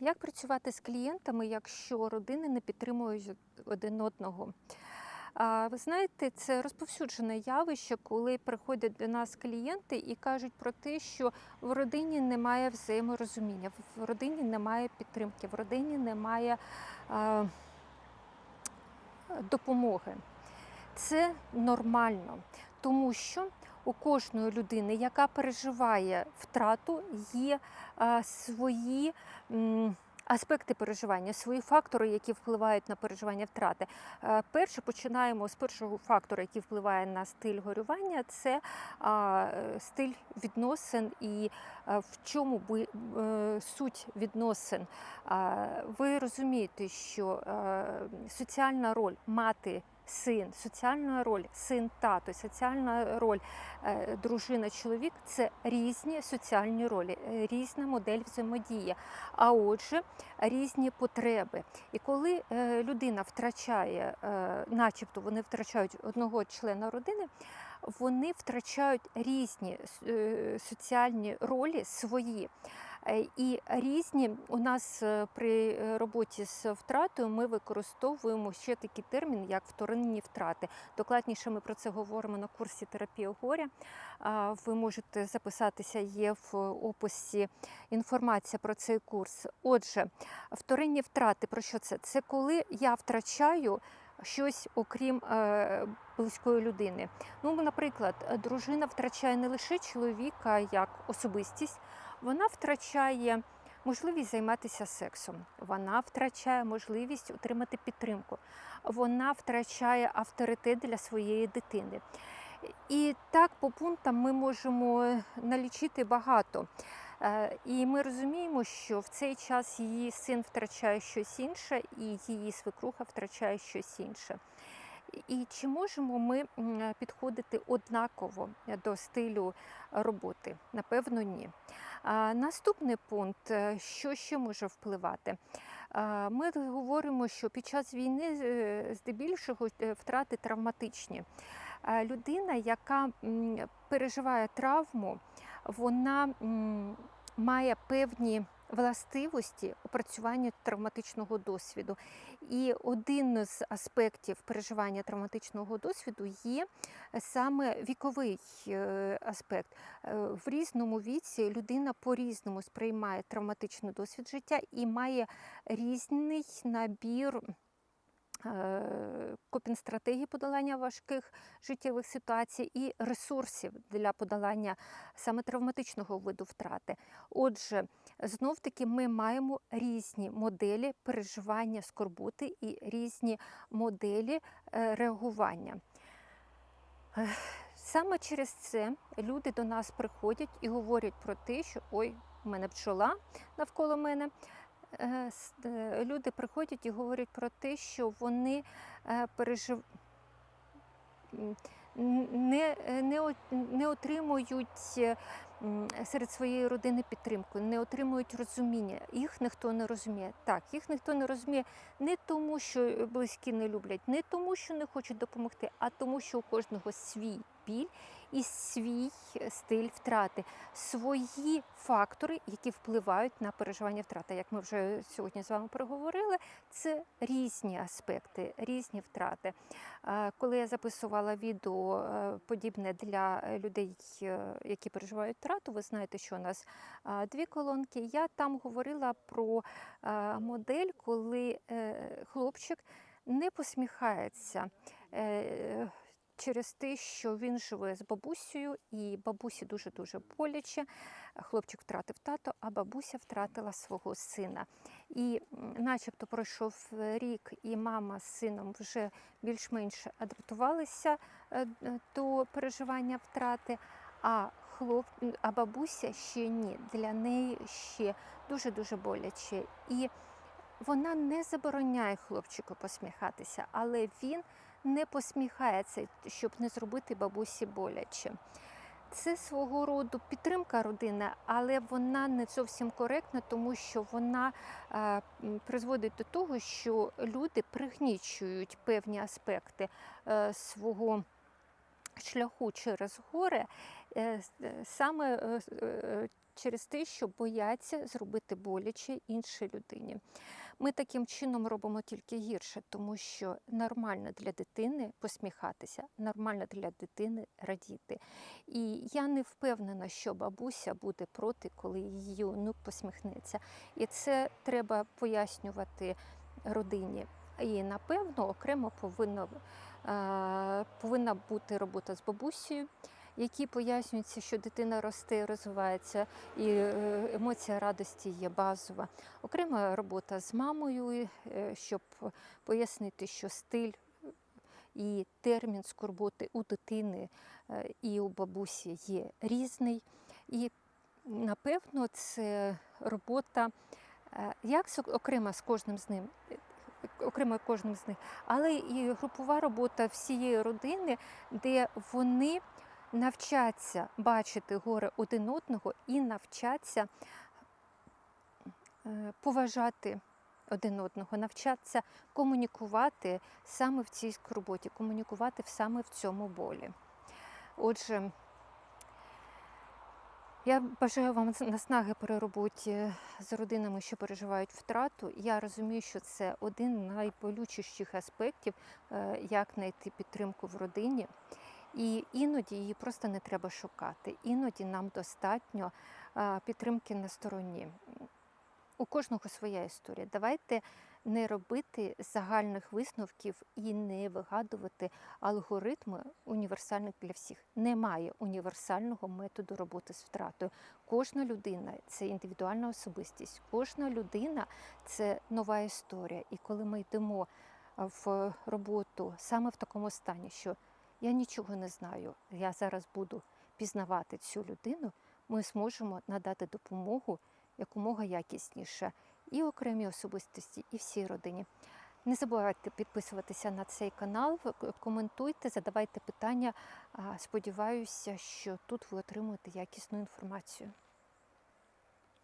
Як працювати з клієнтами, якщо родини не підтримують один одного? Ви знаєте, це розповсюджене явище, коли приходять до нас клієнти і кажуть про те, що в родині немає взаєморозуміння, в родині немає підтримки, в родині немає а, допомоги. Це нормально, тому що у кожної людини, яка переживає втрату, є свої аспекти переживання, свої фактори, які впливають на переживання втрати. Е, Перше починаємо з першого фактора, який впливає на стиль горювання, це стиль відносин і в чому е, суть відносин. Ви розумієте, що е, соціальна роль мати. Син, соціальна роль, син тато, соціальна роль е, дружина, чоловік це різні соціальні ролі, е, різна модель взаємодії, а отже, різні потреби. І коли е, людина втрачає, начебто вони втрачають одного члена родини, вони втрачають різні соціальні ролі свої. Е, І різні у нас е, при е, роботі з втратою ми використовуємо ще такий термін, як вторинні втрати. Докладніше ми про це говоримо на курсі терапія горя. Ви можете записатися, є в описі інформація про цей курс. Отже, вторинні втрати про що це? Це коли я втрачаю. Щось окрім е, близької людини. Ну, наприклад, дружина втрачає не лише чоловіка як особистість, вона втрачає можливість займатися сексом, вона втрачає можливість отримати підтримку, вона втрачає авторитет для своєї дитини. І так по пунктам ми можемо налічити багато. Е, І ми розуміємо, що в цей час її син втрачає щось інше, і її свекруха втрачає щось інше. І чи можемо ми підходити однаково до стилю роботи? Напевно, ні. Наступний пункт, е, що ще може впливати? Ми говоримо, що під час війни е, здебільшого е, втрати травматичні. Людина, яка переживає травму, вона має певні властивості опрацювання травматичного досвіду. І один з аспектів переживання травматичного досвіду є саме віковий е, аспект. Е, В різному віці людина по-різному сприймає травматичний досвід життя і має різний набір. Е, Копінг-стратегій подолання важких життєвих ситуацій і ресурсів для подолання саме травматичного виду втрати. Отже, знов таки ми маємо різні моделі переживання скорботи і різні моделі е, реагування. Саме через це люди до нас приходять і говорять про те, що ой, у мене пчола навколо мене. Е, е, Люди приходять і говорять про те, що вони е, пережив... не, не, не отримують серед своєї родини підтримку, не отримують розуміння. Їх ніхто не розуміє. Так, їх ніхто не розуміє не тому, що близькі не люблять, не тому, що не хочуть допомогти, а тому, що у кожного свій біль і свій стиль втрати, свої фактори, які впливають на переживання втрати. Як ми вже сьогодні з вами проговорили, це різні аспекти, різні втрати. Коли я записувала відео е, подібне для людей, е, які переживають втрату, ви знаєте, що у нас е, дві колонки. Я там говорила про е, модель, коли е, хлопчик не посміхається. е, Через те, що він живе з бабусею, і бабусі дуже-дуже боляче. Хлопчик втратив тато, а бабуся втратила свого сина. І начебто пройшов рік, і мама з сином вже більш-менш адаптувалися е, до переживання втрати, а хлоп, а бабуся ще ні. Для неї ще дуже-дуже боляче. І вона не забороняє хлопчику посміхатися, але він не посміхається, щоб не зробити бабусі боляче. Це свого роду підтримка родини, але вона не зовсім коректна, тому що вона е, призводить до того, що люди пригнічують певні аспекти е, свого шляху через горе е, е, саме е, через те, що бояться зробити боляче іншій людині. Ми таким чином робимо тільки гірше, тому що нормально для дитини посміхатися, нормально для дитини радіти. І я не впевнена, що бабуся буде проти, коли її онук посміхнеться. І це треба пояснювати родині. І напевно окремо повинно, е, повинна бути робота з бабусею, які пояснюються, що дитина росте розвивається, і е, емоція радості є базова. Окрема робота з мамою, е, щоб пояснити, що стиль і термін скорботи у дитини і у бабусі є різний. І напевно це робота як окрема з кожним з ним. Окремо кожним з них, але і групова робота всієї родини, де вони навчаться бачити горе один одного і навчаться е, поважати один одного, навчатися комунікувати саме в цій скорботі, комунікувати саме в цьому болі. Отже, я бажаю вам наснаги при роботі з родинами, що переживають втрату. Я розумію, що це один з найболючіших аспектів, е, як знайти підтримку в родині. І іноді її просто не треба шукати. Іноді нам достатньо е, підтримки на стороні. У кожного своя історія. Давайте не робити загальних висновків і не вигадувати алгоритми універсальних для всіх. Немає універсального методу роботи з втратою. Кожна людина це індивідуальна особистість, кожна людина це нова історія. І коли ми йдемо в роботу саме в такому стані, що я нічого не знаю, я зараз буду пізнавати цю людину, ми зможемо надати допомогу якомога якісніше і окремій особистості, і всій родині. Не забувайте підписуватися на цей канал, коментуйте, задавайте питання. Сподіваюся, що тут ви отримуєте якісну інформацію.